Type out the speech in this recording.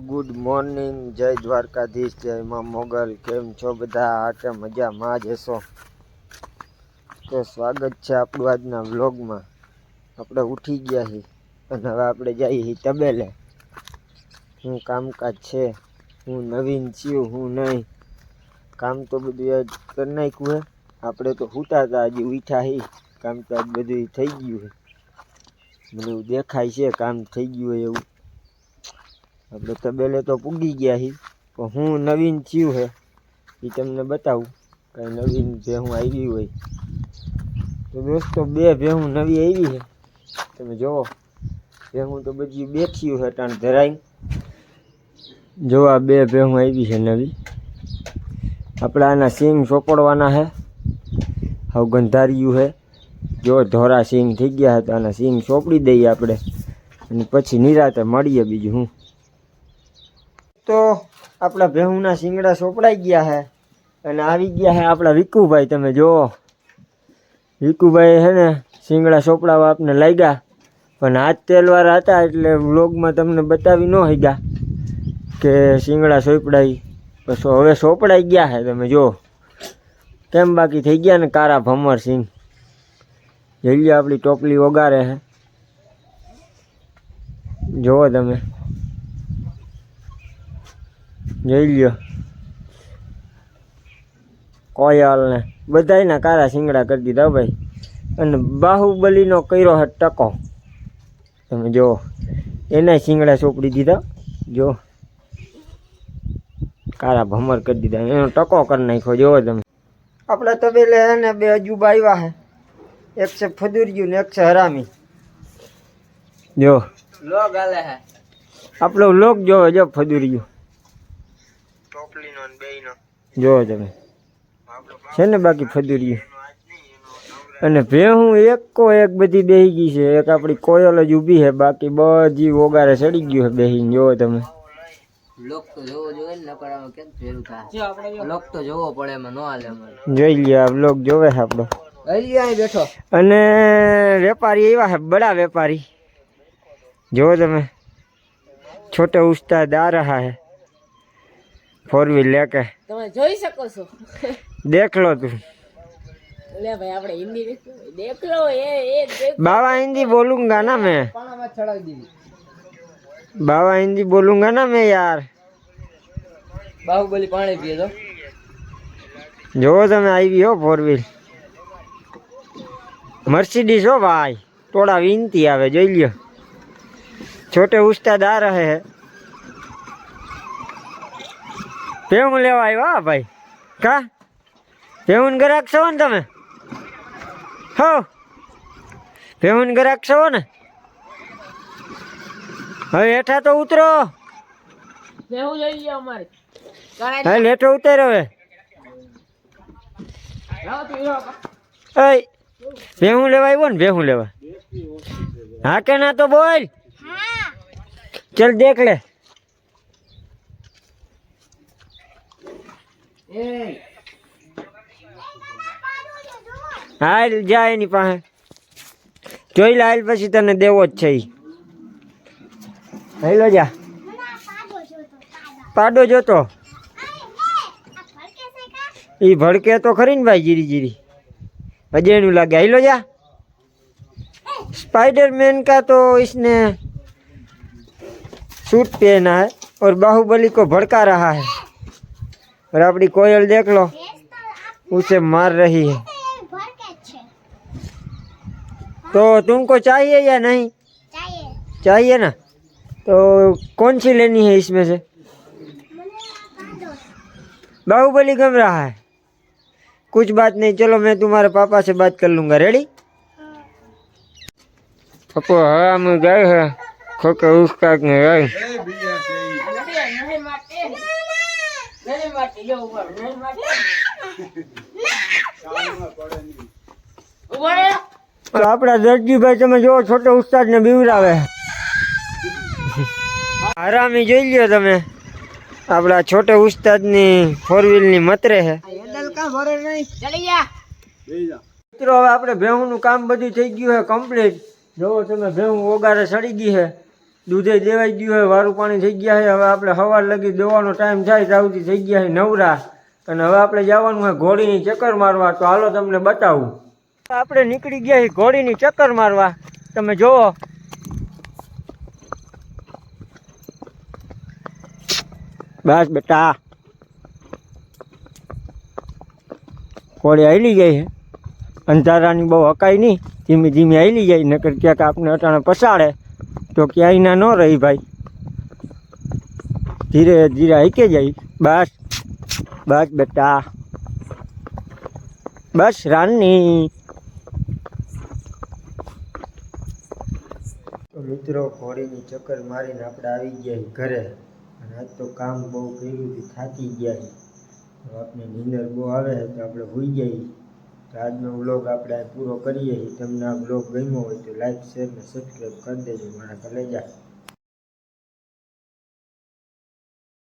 Good morning, જય દ્વારકાધીશ, જય માં મોગલ, કેમ છો બધા? આ કે મજામાં જ હશો? તો સ્વાગત છે આપણું આજના વ્લોગમાં. આપણે ઉઠી ગયા છીએ અને હવે આપણે જઈએ છીએ તબેલે. હું કામકાજ છે, હું નવીન છું, હું નહીં. કામ તો બધું આજ કરી નાખ્યું હે. આપણે તો સૂતા હતા હજી ઉઠ્યા હી. કામકાજ બધું થઈ ગયું છે બધું દેખાય છે, કામ થઈ ગયું એવું. આપણે તબેલે તો પૂગી ગયા છીએ, પણ હું નવીન થયું છે એ તમને બતાવું, કાંઈ નવીન ભેહું આવી હોય. તો દોસ્તો, બે ભેહું નવી આવી છે. તમે જુઓ ભેહું તો બધી બેઠ્યું છે ટાણ ધરાઈ જો આ બે ભેહું આવી છે નવી. આપણે આના સિંગ ચોપડવાના છે હવે ગંધાર્યું છે જો ધોરા સિંગ થઈ ગયા હતા, આના સિંગ ચોપડી દઈએ આપણે. અને પછી નિરાતે મળીએ બીજું હું. તો આપણા ભેહુના શિંગડા સોપડાઈ ગયા છે અને આવી ગયા છે આપણા વિકુભાઈ, તમે જુઓ વિકુભાઈ છે ને શિંગડા સોપડાવા આપને લાગ્યા. પણ હાથ તેલવાળા હતા એટલે વ્લોગમાં તમને બતાવી ન ગયા કે શિંગડા સોપડાઈ. પછી હવે સોપડાઈ ગયા છે તમે જુઓ કેમ બાકી થઈ ગયા ને કારા ભમર સિંગ જઈએ આપણી ટોપલી વગાડે છે જુઓ તમે. જોઈ લ્યો. કોયલને. બધાયના કારા શિંગડા કરી દીધા ભાઈ. અને બાહુબલીનો કર્યો હે ટકો. તમે જો એના શિંગડા ચોપડી દીધા. જો કારા ભમર કરી દીધા. એનો ટકો કરી નાખ્યો. જોવો તમે. આપણા તબેલે હે ને બે અજુબા આવ્યા હે. એક છે ફદુરિયું ને એક છે હરામી. જો લોગ આલે હે. આપણો લોક જોવો જો ફદુરિયું. ટોપલીનો ને બેયનો. જોવો તમે. છે ને બાકી ફદુરિયું અને ભેહું એકો એક બધી બેહી ગઈ છે. એક આપણી કોયલ જ ઊભી છે. બાકી બધી ઓગારે ચડી ગયું છે બેહીને. જોવો તમે. લોક તો જોવો જોઈએ ને નકર આમાં કેમ ફેરું થાય? લોક તો જોવો પડે એમાં નો હાલે અમારે. જોઈ લ્યો આ બ્લોગ જોવે છે આપણો. અહીં અહીં બેઠો. અને વેપારી એવા છે બડા વેપારી. જોવો તમે. છોટે ઉસ્તાદ આ રહા है ફોર વ્હીલ કે તમે જોઈ શકો છો દેખ લો તું લે ભાઈ આપણે હિન્દી દેખ લો એ એ બાવા હિન્દી બોલુંગા ના મેં પાણામાં ચડાવી દીધી બાવા હિન્દી બોલુંગા ના મેં યાર બાહુબલી પાણી પીએ તો જોવો તમે આવી હો ફોર વ્હીલ મર્સિડીઝ હો ભાઈ થોડા વિનતી આવે જોઈ લ્યો છોટે ઉસ્તાદ આ રહે હે ભેહું લેવા આવ્યા હા ભાઈ. કા? પેવું ગ્રાહક છો ને તમે? હો. પેવું ગ્રાહક છો ને? હવે હેઠા તો ઉતરો. બેહું જોઈએ અમારે. હા લેઠો ઉતર હવે. એય ભેહું લેવા આવ્યો ને ભેહું લેવા. હા કે ના તો બોલ. ચલ દેખ લે. હાલ જા એની પાસે જોઈ લે હાલ પછી તને દેવો જ છે ઈ હેલો જા પાડો જોતો ઈ ભડકે તો ખરી ને ભાઈ જીરી જીરી અજયનું લાગે હેલો જા स्पाइडरमैन का तो इसने सूट पहना है और बाहुबली को भड़का रहा है और अपनी कोयल देख लो उसे मार रही है तो तुमको चाहिए या नहीं चाहिए ना तो कौन सी लेनी है इसमें से बाहुबली गम रहा है कुछ बात नहीं चलो मैं तुम्हारे पापा से बात कर लूँगा रेडी पप्पा हवा में गए हैं उसका गए નહીં માટે જો આપણા દરજીભાઈ તમે જો છોટો ઉસ્તાદ ને બીવરાવે હરામી જોઈ લ્યો તમે. આપણા છોટે ઉસ્તાદની ફોર વ્હીલની મતરે છે. મિત્રો હવે આપણે ભેહું નું કામ બધું થઈ ગયું છે કમ્પ્લીટ જોવો તમે ભેહું ઓગારે સડી ગઈ છે. દૂધે દેવાઈ ગયું હોય, વારું પાણી થઈ ગયા છે હવે આપણે સવાર લગી દેવાનો ટાઈમ થાય સુધી થઈ ગયા છે નવરા. અને હવે આપણે જવાનું હોય ઘોડીની ચક્કર મારવા, તો હાલો તમને બતાવું. આપણે નીકળી ગયા છીએ ઘોડીની ચક્કર મારવા. તમે જોવો. બસ બેટા. ઘોડી હાલી જાય છે. અંધારાની બહુ હકાય નહીં. ધીમે ધીમે હાલી જાય, નકર ક્યાંક આપણે અટાણે પસાડે. તો ક્યાંય ના ન રહી ભાઈ. ધીરે ધીરે હાઈકે જાય. બસ બસ બેટા. બસ રાની મિત્રો ઘોડીની ચક્કર મારીને આપણે આવી ગયા ઘરે. અને આજ તો કામ બહુ કર્યું થાકી ગયા આપણે નીંદર બહુ આવે તો આપણે હોઈ જઈએ. તો આજનો વ્લોગ આપણે પૂરો કરીએ. તમને આ બ્લોગ ગમ્યો હોય તો લાઈક શેર ને સબસ્ક્રાઈબ કરી દેજો. મારા કલેજા